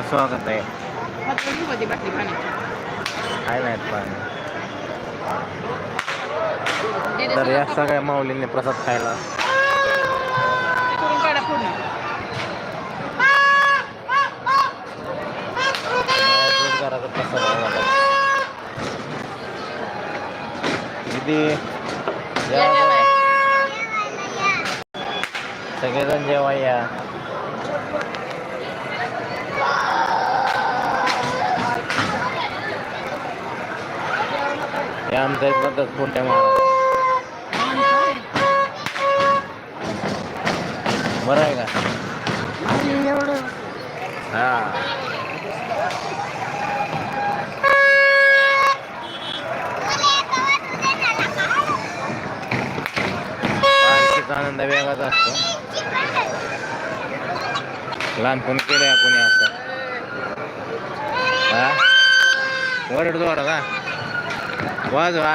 आपलं स्वागत आहे. हातवली मध्ये बाटली पाण्याची काय नाहीत पाणी. दीदी तर या सगळ्या माऊलींनी प्रसाद खायला. ते करून काढा हे आमच्या इथलं मोठ्या महाराज बरं आहे का? हा. पालखीचा आनंद वेगळाच असतो. लहानपणी केलं केले कोणी असं हा? वरड जोडा का वाजवा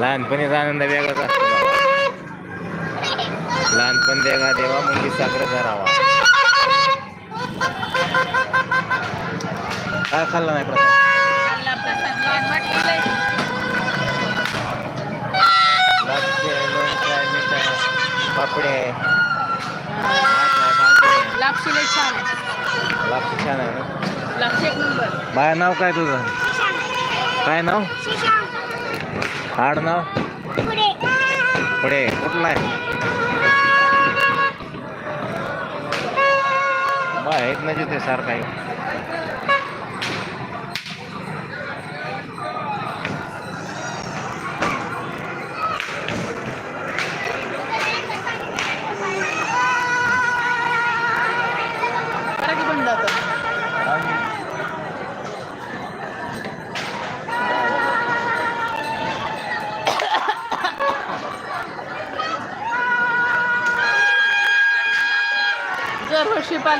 लहानपणीचा आनंद वेगळाच असतो. लहानपण देवा देवा मुली साखर धरावा. काय खाल्लं नाही प्रसाद. पापडी. आहे. भात आहे, भाजी आहे. लापशी लय छान आहे. लापशी छान आहे ना? लापशी एक नंबर. बाय नाव काय तुझं? काय नाव? आड नाव पुढे. कुठला आहे? बाय आहेत ना जिथे सारखा आहे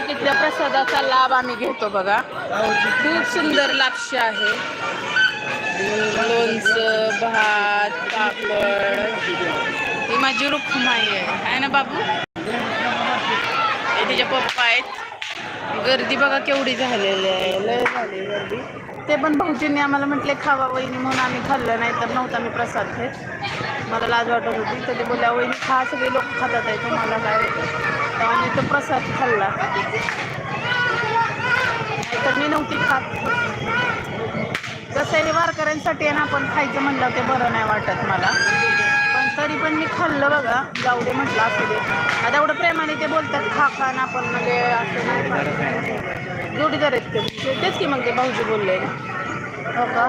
दरवर्षी प्रसादाचा लाभ आम्ही घेतो बघा. खूप सुंदर लापशी आहे. लोणचं भात पापड. ही माझी रुखमाई आहे. आहे ना बाबू? हे तिचे पप्पा आहेत. गर्दी बघा केवढी झालेली आहे. लय झाली गर्दी. ते पण भाऊजींनी आम्हाला म्हटले खावा वहिनी म्हणून आम्ही खाल्लं नाही तर नव्हता मी प्रसाद घेत. मला लाज वाटत होती. तर ते बोलल्या वहिनी खा सगळे लोक खातात आहे तुम्हाला काय होतं तेव्हा मी तो प्रसाद खाल्ला. तर मी नव्हती खात. कसं वारकऱ्यांसाठी आहे ना आपण खायचं म्हणलं ते बरं नाही वाटत मला. तरी पण मी खाल्लं बघा. जाऊ दे म्हटलं असू दे. आता एवढं प्रेमाने ते बोलतात खा खा ना आपण म्हणजे असं नाही जोडीदार आहेत ते तेच की मग ते भाऊजी बोलले. हो का?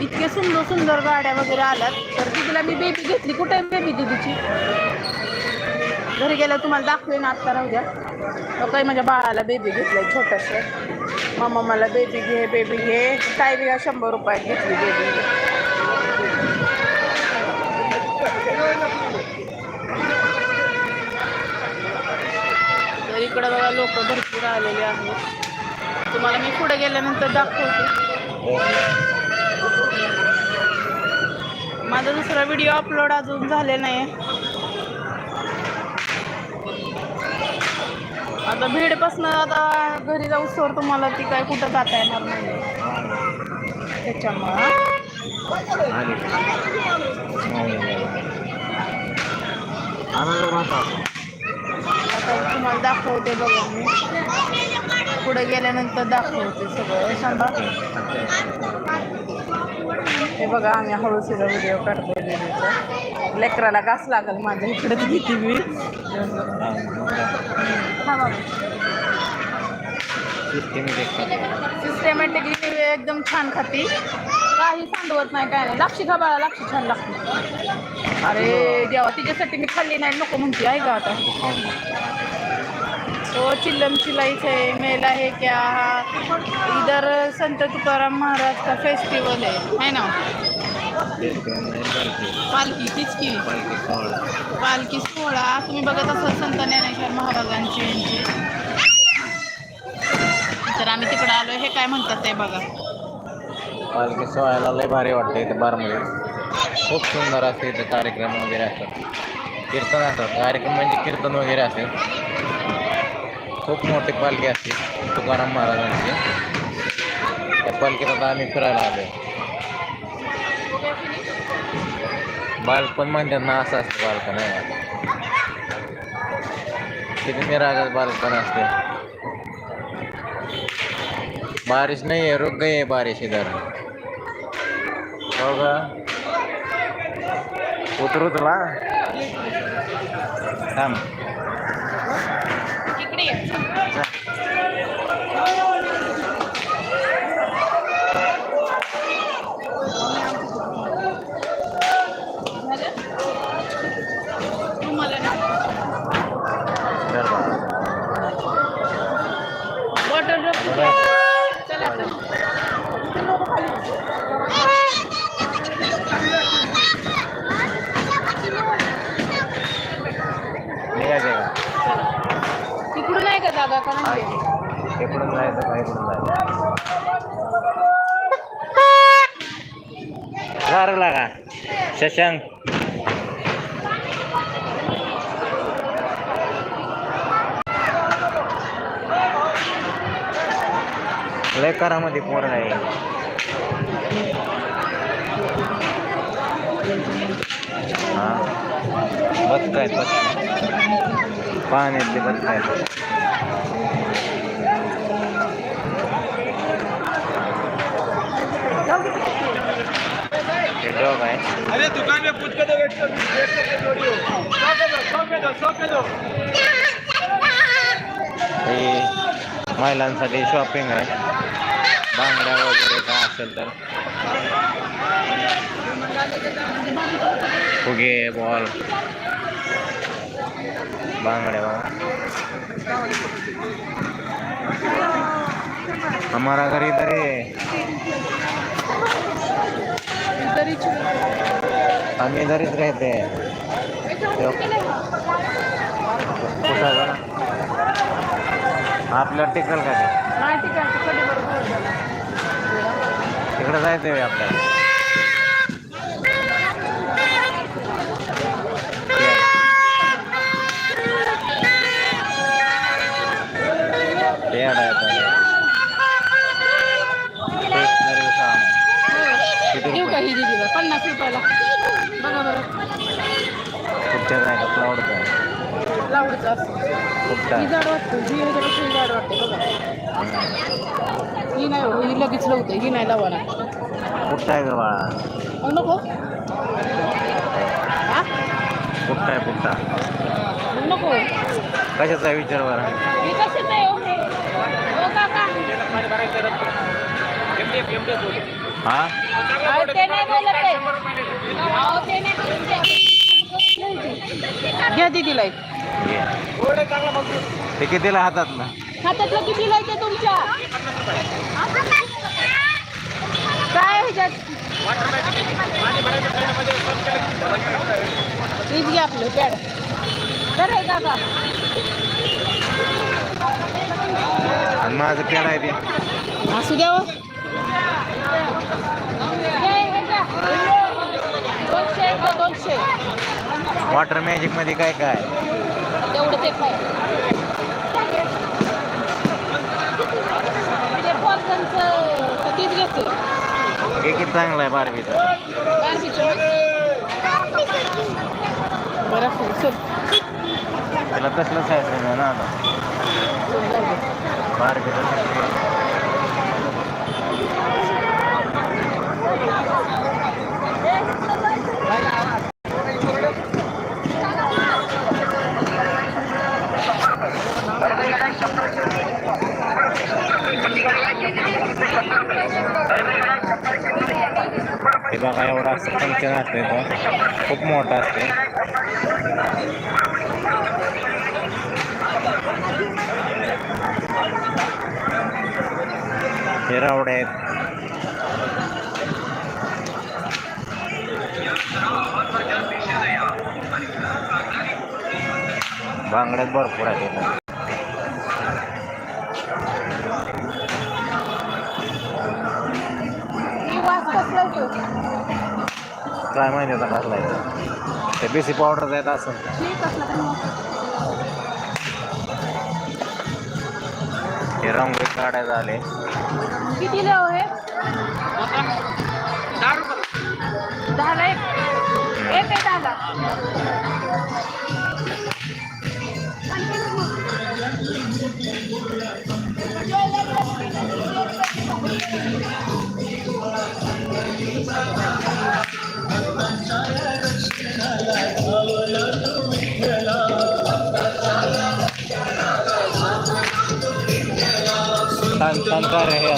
इतके सुंदर सुंदर गाड्या वगैरे आल्यात. तर तिला मी बेबी घेतली. कुठे आहे बेबी दिदीची? घरी गेल्या तुम्हाला दाखवेन आत्ता राहू द्या. हो काही माझ्या बाळाला बेबी घेतलंय छोटंसं. मम्मा मला बेबी घे बेबी घे. काय बी शंभर रुपयात घेतली बेबी घे इकडं बघा लोक भरपूर आलेले आहेत. तुम्हाला मी पुढे गेल्यानंतर दाखवते. माझा दुसरा व्हिडिओ अपलोड अजून झाले नाही आता भीडपासून आता घरी जाऊ सर तुम्हाला ती काय कुठं जाता येणार नाही. त्याच्यामुळं. आता तुम्हाला दाखवते बघा मी. पुढे गेल्यानंतर दाखवते सगळं. सांगा. हे बघा आम्ही हळूसीचा व्हिडिओ काढतोय बेबीचा लेकराला घास लागल माझ्या इकडे किती मी हा बाबा सिस्टमॅटिकली एकदम छान खाती. काही सांडवत नाही काय नाही. लाक्षी खा बाळा लाक्षी छान लागते अरे देवा तिच्यासाठी मी खाल्ली नाही. नको म्हणते आहे का आता? तो चिल्लम चिलाईच आहे. मेला आहे क्या? हा इधर संत तुकाराम महाराज का फेस्टिवल आहे. है ना? पालखी तीच की पालखी सोहळा. तुम्ही बघत असाल संत ज्ञानेश्वर महाराजांची यांची. तर आम्ही तिकडं आलो हे काय म्हणतात ते बघा. पालखी सोहळ्याला लय भारी वाटतं इथे बारमध्ये. खूप सुंदर असते इथे कार्यक्रम वगैरे असतात. कीर्तन असतात. कार्यक्रम म्हणजे कीर्तन वगैरे असते. खूप मोठी पालखी असते. तुकाराम महाराजांची. त्या पालखीत आता आम्ही फिरायला आलो बालपण म्हणतात ना असं असतं बालपण आहे किती निरागस बालपण असते. बारिश नहीं है रुक गई है बारिश इधर। होगा। उतरू तुला थांब इकडून जायचं का इकडून जायचं झारला का शशांक. लय कोण नाही. आहे हा. बस काय बस पाण्यातले बस काय डॉग आहे. अरे दुकान में पूछ के दो वेट कर जोड़ी हो सौ के दो सौ के दो सौ के दो हे महिलांसाठी शॉपिंग आहे. बांगड्या वगैरे काय असेल तर. फुगे बॉल. बांगड्या बघा. हमारा घर. इधर है तरी हम इधर ही रहते. हैं आहे. बघा आपल्याला टिकल का ते. तिकडे जायचं आपल्याला. ही आहे जाड वाटते ही ह्याच्यापेक्षा ही जाड वाटते बघा. ही नाही हो, ही लगेच लवते ही नाही लावा ना कुठं आहे बाळा? मग नको. हा? कुठं आहे कुठं? मग नको. कशाचा विचार बरं? ही कशी नाही हो हो काका. हा? अहो, ते नाही बोलत आहे. अहो, ते नाही बोलत आहे. घ्या दिदीला एक. ते कितीला हातात ना हातातलं किती लायचं तुमच्या? काय ह्याच्यात? घ्या आपलं पॅड. तर आहे काका माझं पेड आहे ते. असू द्या हो. घ्या, हे घ्या. दोनशे आहे का? दोनशे. वॉटर मॅजिकमध्ये काय काय? किती चांगलं आहे बारबीचा बारबीचं बरं चल त्याला तसलंच आहे ना आता. बारबीचा हे बघा एवढा असं फ़ंक्शन असते तो रावडे आहेत भरपूर आहेत काय माहिती आता घातलाय ते बेसी पावडर जायत असं हे रंग काढायचं आले कितीला हो हे? दहाला एक. एक आहे दहाला. छान छान कार्य हे?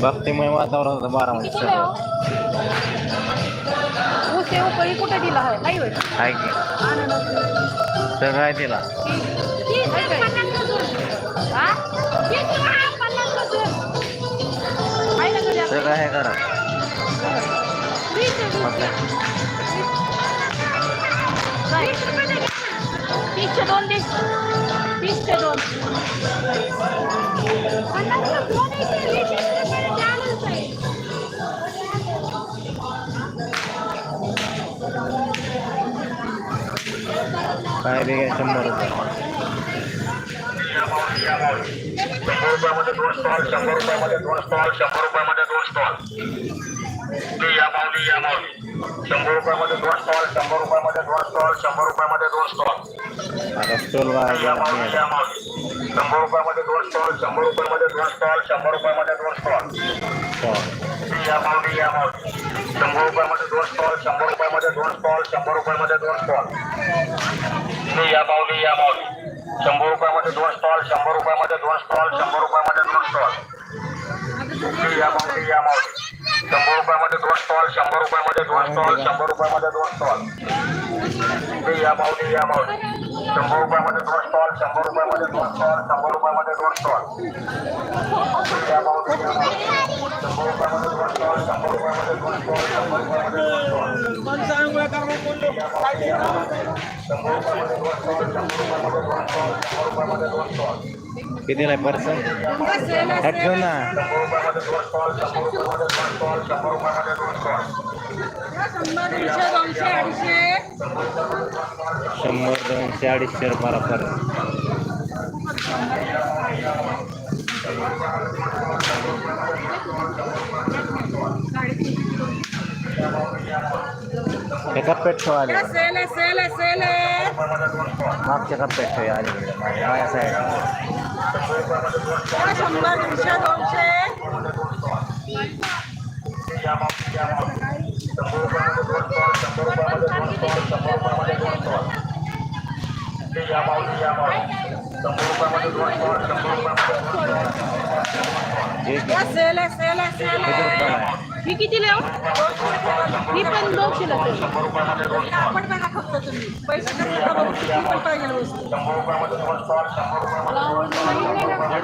भक्तिमय वातावरण होतं बारामती हो हे उपळी कुठे दिला आहे नाही होय. आहे की. सगळं आहे तिला सगळं आहे करा? तीसशे दोन तीस तीसशे दोन. काय बी घ्या शंभर रुपये. दोन स्टॉल शंभर रुपयामध्ये दोन स्टॉल शंभर रुपयामध्ये दोन स्टॉल ते या माऊली या माऊली. शंभर रुपयामध्ये दोन स्टॉल शंभर रुपयामध्ये दोन स्टॉल शंभर रुपयामध्ये दोन स्टॉल या माऊली या माऊली. शंभर रुपयामध्ये दोन स्टॉल शंभर रुपयामध्ये दोन स्टॉल शंभर रुपयामध्ये दोन स्टॉल ते या माऊली या माऊली. शंभर रुपयामध्ये दोन स्टॉल शंभर रुपयामध्ये दोन स्टॉल शंभर रुपयामध्ये दोन स्टॉल ते या पावली या माऊली शंभर रुपयामध्ये दोन स्टॉल शंभर रुपयामध्ये दोन स्टॉल शंभर रुपयामध्ये दोन स्टॉल ते या माऊली या माऊली शंभर रुपयामध्ये दोन स्टॉल शंभर रुपयामध्ये दोन स्टॉल शंभर रुपयामध्ये दोन स्टॉल ते या पावली या माऊली शंभर रुपयामध्ये दोन स्टॉल शंभर रुपयामध्ये दोन स्टॉल शंभर रुपयामध्ये दोन स्टॉल ते या माऊली या माऊली शंभर रुपयामध्ये दोन स्टॉल शंभर रुपयामध्ये दोन स्टॉल शंभर रुपयामध्ये दोन स्टॉल शंभर रुपयामध्ये दोन स्टॉल शंभर रुपयामध्ये दोन स्टॉल शंभर रुपयामध्ये दोन स्टॉल कितीला आहे पर्सन ह्यात ठेव ना शंभर रुपयामध्ये दोन स्टॉल शंभर रुपयामध्ये दोन स्टॉल शंभर रुपयामध्ये दोन स्टॉल शंभर दोनशे अडीचशे रुपयाला पर्स हे कप्प्यात ठेव आले मागच्या कप्प्यात ठेव अलीकडे माझ्या माझ्या साईड एक किती रुपयाला आहे ही कितीला हो ही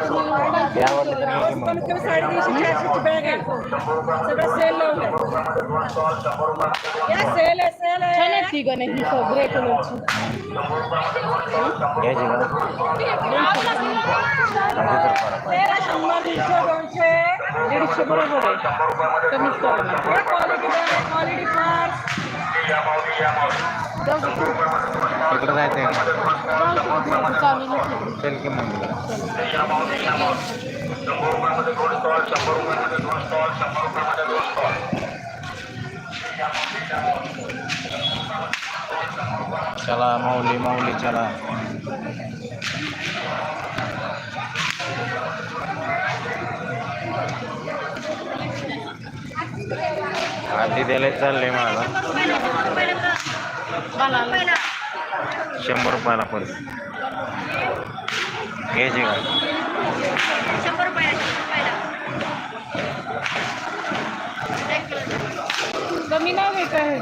पण दोनशेला यावर तर किती मग छान आहे ती गणे ही ग्रे कलरची घ्यायची का किती रुपयाला दीडशे बरोबर आहे कमीच करा जाऊ दे. इकडे जायचं आहे का जाऊ दे. चालू नसेल. चल की मग तिकडं. चला माऊली माऊली चला आधी द्यायला चाललंय मला. शंभर रुपयाला पण. घ्यायचे का कमी नाही आहे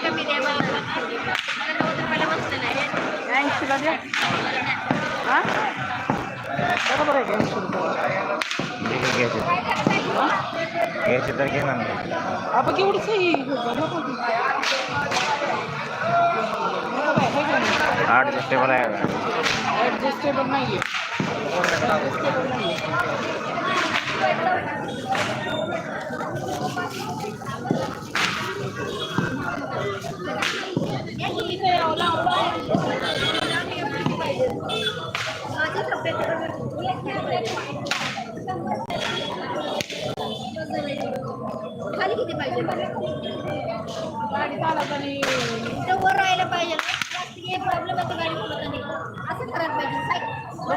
कमी द्या मला ऐंशीला द्या. हा? आठ जस्टेबल आहे ॲडजस्टेबल नाही आहे वर राहायला पाहिजे प्रॉब्लेम येतो गाडी असं करायला पाहिजे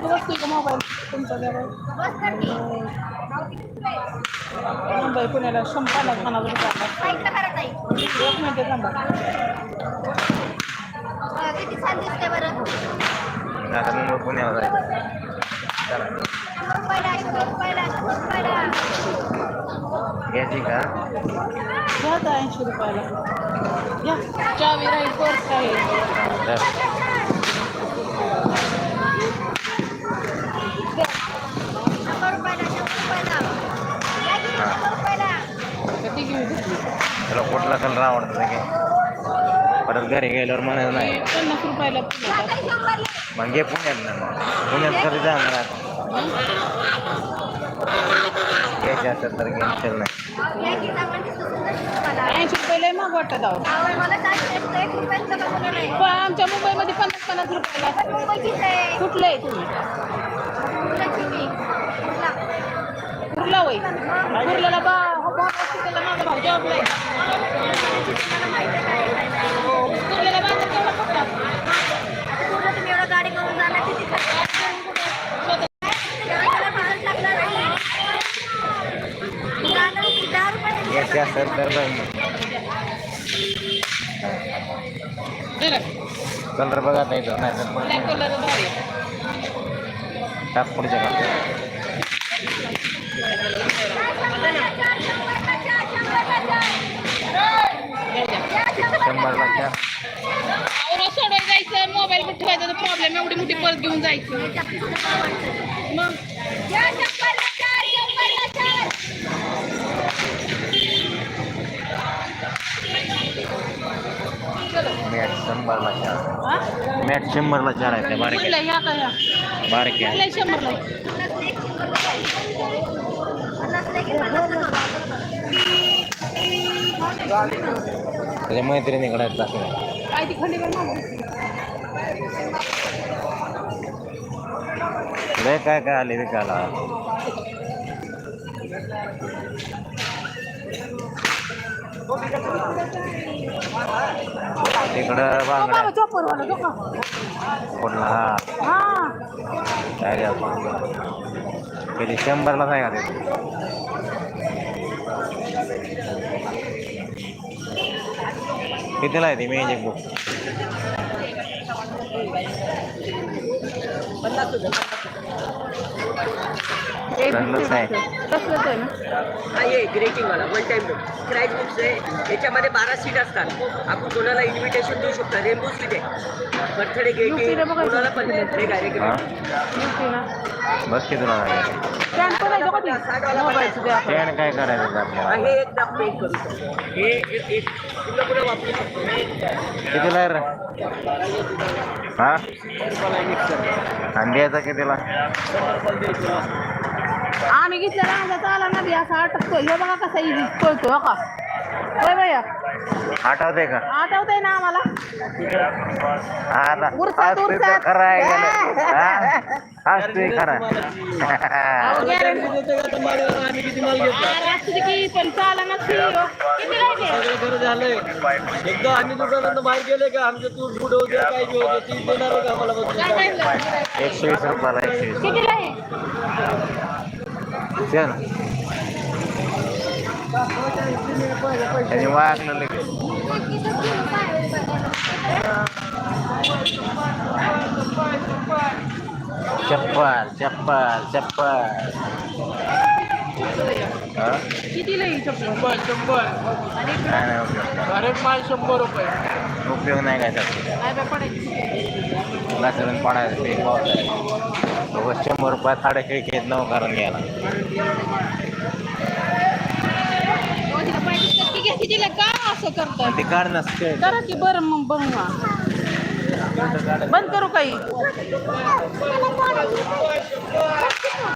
बसते का मोबाईल तुमचा मुंबई पुण्याला शंपाला खाना एक थांबा किती छान दिसते बरं मुंबई पुण्याला जायचं घ्यायची का? घ्या ऐंशी रुपयाला. घ्या. चावी राहील पर्स राहील तर की तुला कुठला कलर आवडतो घे. परत घरी गेल्यावर म्हणायचं नाही. पन्नास रुपयाला मग घे पुण्यात ना मग पुण्यात कधी जाणार आता घ्यायचे असेल तर दिसतं मला ऐंशी रुपये लय महाग वाटत पण आमच्या मुंबईमध्ये पन्नास पन्नास रुपयाला कुठलं आहे तुम्ही. कुर्ला वय कुर्ल्याला बा हो, बा हॉस्पिटलला माझा भाऊ जॉबला आहे कुर्ल्याला बाजार तेवढा फक्त पूर्ण तुम्ही एवढं गाडी करून जाणार किती खर्च त्याला महाग लागणार नाही. जाणार किती? दहा रुपयाने घ्यायचे असेल तर कलर बघा नाही तर टाक पुढच्या चार आवरा सोडायला जायचं मोबाईल ठेवायचा? प्रॉब्लेम एवढी मोठी परत घेऊन जायचं. मग? मॅट शंभरला चार? मॅट शंभरला चार आहे त्या बारीक बारीक आहे? त्याच्या मैत्रिणीकडे मागू लय काय काय आले विकायला. तिकडं बांगड्या. कुठला? हा. काय द्या कधी शंभरला आहे का ते? कितीला आहे ती मॅजिक बुक चांगलंच आहे. तसलंच आहे ना? हा ये ग्रेटिंग वाला one time book scratch books आहे. याच्यामध्ये बारा सीट असतात. आपण कोणाला इन्व्हिटेशन देऊ शकतो. रेनबो सीट आहे. बर्थडे. कोणाला पण हा? ना? बस स्टँड का मोबाईलचं आपण. स्टँड काय करायचं ते आपल्याला? हे एकदा पेंट करू. शकतो हे एक- एक पुन्हा पुन्हा वापरू शकतो? कितीला आहे रे? हा? आणि द्यायचा कितीला? आम्ही घेतलं राजा आला ना असा अटकतो हे बघा कसा इजी पळतो का? होय भैया आठवते का आठवतंय ना आम्हाला आता आज. खरं आहे हा? आज खरं. का तुम्हाला आम्ही किती माल घेतो अरे, की पण चाला किती राहिले सगळं खरं झालंय एकदा आम्ही दुकानात बाहेर गेले का आमचं तूट फुट होते काय बी होते ती देणार आहे का आम्हाला बघून काय सांगितलं? एकशे वीस रुपयाला एकशे वीस चल त्याने वागलं लगेच. चप्पल चप्पल चप्पल. हा? कितीला आहे चप्पल? शंभर शंभर काय नाही उपयोग अरे माल शंभर रुपये. उपयोग नाही काय त्याचा काय तुला करून पडायचं ते. पावसाळ्यात उगाच शंभर रुपयात साडे खिडकीत नऊ कारण घ्यायला हो, तिला घ्या, तिला का असं करताय? ते काढ नसते. करा की बरं मग बघू ना बंद करू काही.